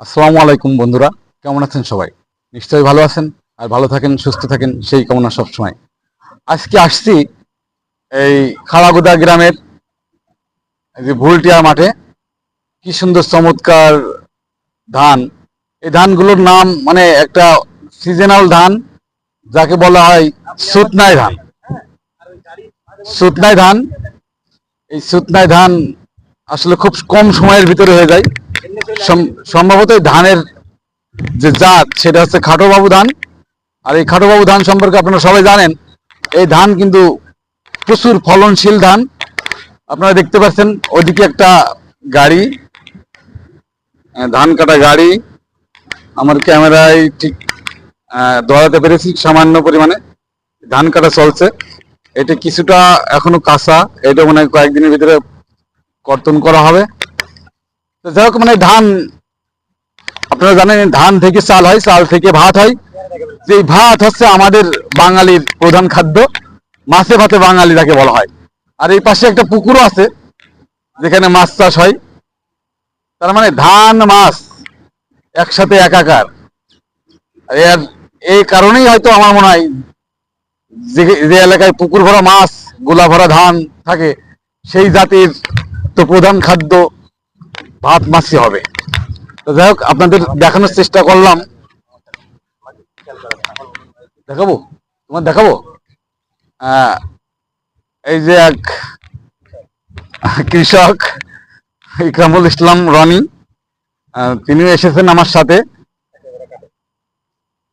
আসসালামু আলাইকুম বন্ধুরা, কেমন আছেন সবাই? নিশ্চয়ই ভালো আছেন আর ভালো থাকেন, সুস্থ থাকেন, সেই কামনা সবসময়। আজকে আসছি এই খাড়াগুদা গ্রামের যে ভুলটিয়া মাঠে। কি সুন্দর চমৎকার ধান। এই ধানগুলোর নাম মানে একটা সিজনাল ধান, যাকে বলা হয় সুতনাই ধান। সুতনাই ধান, এই সুতনাই ধান আসলে খুব কম সময়ের ভিতরে হয়ে যায়। সম্ভবত ধানের যে জাত, সেটা হচ্ছে খাটোবাবু ধান। আর এই খাটোবাবু ধান সম্পর্কে আপনারা সবাই জানেন, এই ধান কিন্তু প্রচুর ফলনশীল ধান। আপনারা দেখতে পাচ্ছেন, ওইদিকে একটা গাড়ি ধান কাটা গাড়ি। আমার ক্যামেরায় ঠিক ধরাতে পেরেছি সামান্য পরিমাণে। ধান কাটা চলছে। এটা কিছুটা এখনও কাঁচা। এটা মনে হয় কয়েকদিনের ভিতরে কর্তন করা হবে। তো যাই হোক মানে ধান, আপনারা জানেন ধান থেকে চাল হয়, চাল থেকে ভাত হয়। যে ভাত হচ্ছে আমাদের বাঙালির প্রধান খাদ্য, মাছে ভাতে বাঙালি যাকে বলা হয়। আর এই পাশে একটা পুকুরও আছে, যেখানে মাছ চাষ হয়। তার মানে ধান, মাছ একসাথে একাকার। এর, এই কারণেই হয়তো আমার মনে হয় যে যে এলাকায় পুকুর ভরা মাছ, গোলা ভরা ধান থাকে, সেই জাতির তো প্রধান খাদ্য ভাত মাছি হবে। তো যাই হোক, আপনাদের দেখানোর চেষ্টা করলাম। দেখাবো? তোমার দেখাবো? এই যে এক কৃষক ইকরামুল ইসলাম রনি তিনি এসেছেন আমার সাথে।